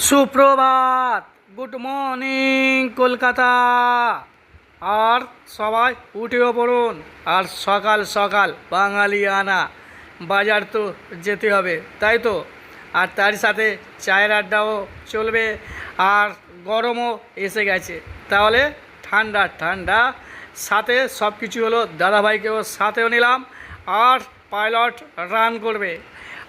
সুপ্রভাত। Good morning Kolkata. আর সবাই উঠেও পড়ুন। আর সকাল সকাল বাঙালি আনা বাজার তো যেতে হবে, তাই তো? আর তার সাথে চায়ের আড্ডাও চলবে। আর গরমও এসে গেছে। তাহলে ঠান্ডা ঠান্ডা। সাথে সব কিছু হলো, দাদাভাইকেও সাথেও নিলাম। আর পাইলট রান করবে।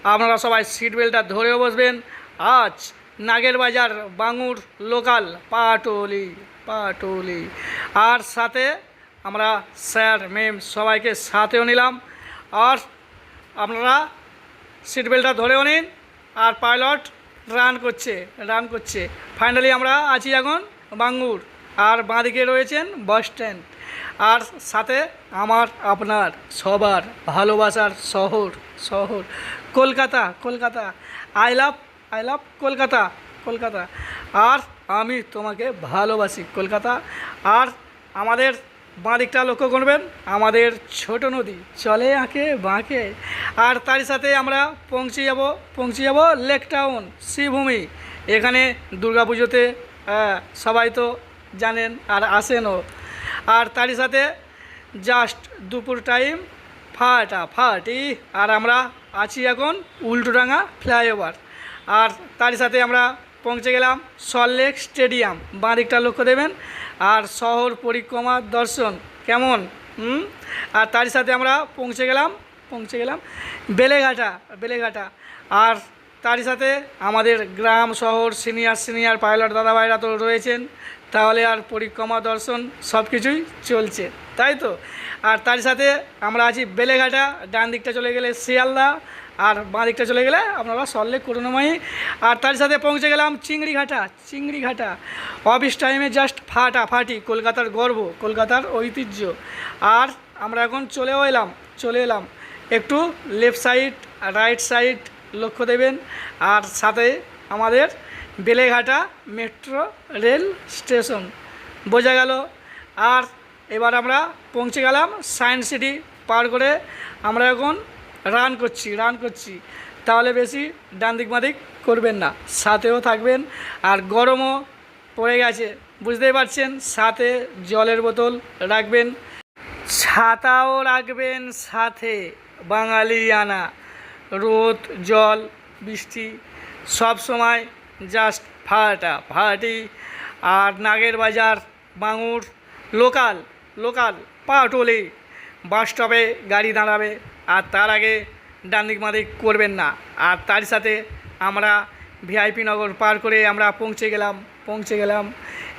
আপনারা সবাই সিট বেল্টটা ধরেও বসবেন। আজ নাগের বাজার, বাঙুর লোকাল, পাটলি পাটলি। আর সাথে আমরা স্যার, ম্যাম সবাইকে সাথেও নিলাম। আর আপনারা সিট বেল্টটা ধরেও নিন। আর পাইলট রান করছে রান করছে। ফাইনালি আমরা আছি এখন বাঙ্গুর। আর বাঁদিকে রয়েছেন বাস স্ট্যান্ড আর সাথে আমার, আপনার সবার ভালোবাসার শহর শহর। Kolkata Kolkata. I love I love Kolkata Kolkata আর আমি তোমাকে ভালোবাসি কলকাতা। আর আমাদের বাঁ দিকটা লক্ষ্য করবেন আমাদের ছোট নদী। চলে আঁকে বাঁকে। আর তারই সাথে আমরা পৌঁছে যাব পৌঁছে যাব লেক টাউন শ্রীভূমি এখানে আহ, সবাই তো জানেন আর আসেনও। আর তারই সাথে জাস্ট দুপুর টাইম ফাটা ফাটি আর আমরা আছি এখন উল্টোডাঙ্গা ফ্লাইওভার। আর তারই সাথে আমরা পৌঁছে গেলাম সল্টলেক স্টেডিয়াম। বাঁ দিকটা লক্ষ্য দেবেন। আর শহর পরিক্রমা দর্শন, কেমন? হুম? আর তারই সাথে আমরা পৌঁছে গেলাম পৌঁছে গেলাম বেলেঘাটা বেলেঘাটা। আর তারই সাথে আমাদের গ্রাম, শহর, সিনিয়র সিনিয়র, পাইলট দাদাভাইরা তো রয়েছেন। তাহলে আর পরিক্রমা দর্শন সব কিছুই চলছে, তাই তো? আর তার সাথে আমরা আছি বেলেঘাটা ডান দিকটা চলে গেলে শিয়ালদা আর বাঁ দিকটা চলে গেলে আপনারা সল্লেক করুণাময়ী আর তার সাথে পৌঁছে গেলাম চিংড়িঘাটা চিংড়িঘাটা। অফিস টাইমে জাস্ট ফাটা ফাটি কলকাতার গর্ব, কলকাতার ঐতিহ্য। আর আমরা এখন চলেও এলাম, চলে এলাম। একটু লেফট সাইড রাইট সাইড লক্ষ্য দেবেন। আর সাথে আমাদের বেলেঘাটা মেট্রো রেল স্টেশন বোঝা গেল। আর এবার আমরা পৌঁছে গেলাম সায়েন্স সিটি পার করে। আমরা এখন রান করছি রান করছি। তাহলে বেশি ডান দিক বাদিক করবেন না। সাথেও থাকবেন আর গরমও পড়ে গেছে। বুঝতেই পারছেন, সাথে জলের বোতল রাখবেন। ছাতাও রাখবেন সাথে বাঙালি আনা রোদ, জল, বৃষ্টি, সব সময় জাস্ট ফাটা ফাটি আর Nager Bazar, Bangur, local local, Patuli. Bus স্টপে গাড়ি দাঁড়াবে আর তার আগে ডান দিক বাদিক করবেন না। আর তার সাথে আমরা ভিআইপি নগর পার করে আমরা পৌঁছে গেলাম পৌঁছে গেলাম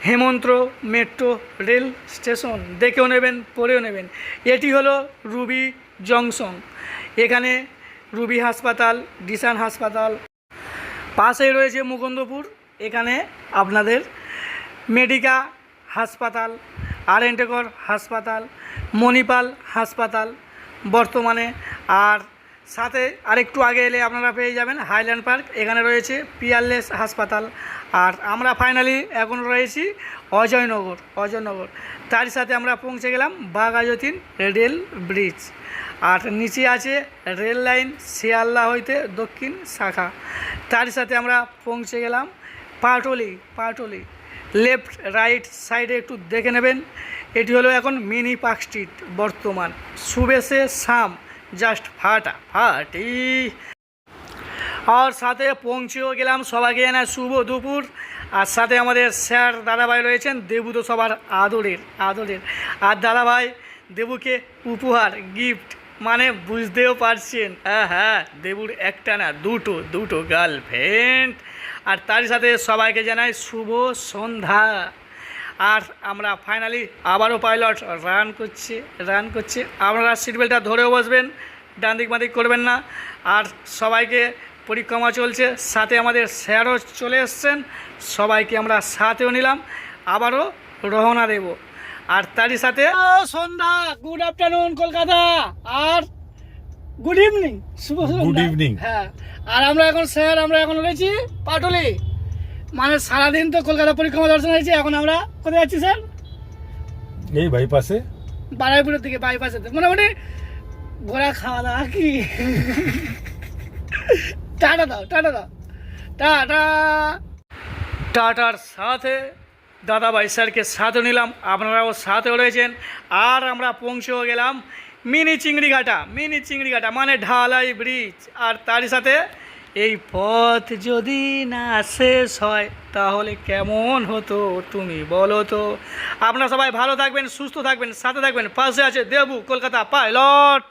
হেমন্ত মেট্রো রেল স্টেশন। দেখেও নেবেন, পড়েও নেবেন। এটি হলো রুবি জংশন। এখানে রুবি হাসপাতাল, ডিসান হাসপাতাল। পাশেই রয়েছে মুকুন্দপুর। এখানে আপনাদের মেডিকা হাসপাতাল। আরেন্টেকর হাসপাতাল, মণিপাল হাসপাতাল, বর্তমানে আর সাথে আরেকটু আগে এলে আপনারা পেয়ে যাবেন হাইল্যান্ড পার্ক, এখানে রয়েছে পিয়ারলেস হাসপাতাল। আর আমরা ফাইনালি এখন রয়েছি অজয়নগর অজয়নগর। তার সাথে আমরা পৌঁছে গেলাম বাঘাযতীন রেল ব্রিজ। আর নিচে আছে রেল লাইন শিয়ালদা হইতে দক্ষিণ শাখা। তার সাথে আমরা পৌঁছে গেলাম পাটলি পাটলি। লেফট রাইট সাইডে একটু দেখে নেবেন। এটি হলো এখন মিনি পার্ক স্ট্রিট, বর্তমান। সুবেশে শাম জাস্ট ফাটা, ফাটি। আর সাথে পৌঁছেও গেলাম সবাইকে জানায় শুভ দুপুর। আর সাথে আমাদের স্যার দাদাভাই রয়েছেন দেবু তো সবার আদরের আদরের। আর দাদাভাই দেবুকে উপহার গিফট মানে বুঝতেও পারছেন। হ্যাঁ হ্যাঁ দেবুর একটা না, দুটো দুটো গার্লফ্রেন্ড আর তার সাথে সবাইকে জানাই শুভ সন্ধ্যা। আর আমরা ফাইনালি আবারও পাইলট রান করছে রান করছে। আপনারা সিট বেল্টটা ধরেও বসবেন, ডান দিক বাদিক করবেন না। আর সবাইকে পরিক্রমা চলছে, সাথে আমাদের স্যারও চলে এসছেন, সবাইকে আমরা সাথেও নিলাম, আবারও রওনা দেব। আর তারই সাথে সন্ধ্যা গুড আফটারনুন কলকাতা। আর গুড ইভিনিং শুভ সন্ধ্যা। Good evening. হ্যাঁ। আর আমরা এখন স্যার আমরা এখন রয়েছি পাটলি। মানে সারাদিন তো কলকাতা পরিক্রমা দর্শন হয়েছে এখন আমরা কোথায় যাচ্ছি স্যার? এই বাইপাসে বারাইপুরের দিকে বাইপাসে মোটামুটি ঘোরা খাওয়া দাওয়া কি? টাটা দাও টাটা দাও। টাটা। টাটার সাথে দাদাভাই স্যারকে সাথে নিলাম। আপনারাও সাথে রয়েছেন। আর আমরা পৌঁছেও গেলাম। মিনি চিংড়িঘাটা মিনি চিংড়িঘাটা মানে ঢালাই ব্রিজ। আর তারই সাথে এই পথ যদি না শেষ হয়, তাহলে কেমন হতো তুমি বলো তো? আপনারা সবাই ভালো থাকবেন, সুস্থ থাকবেন, সাথে থাকবেন। পাশে আছে দেবু, কলকাতা পাইলট।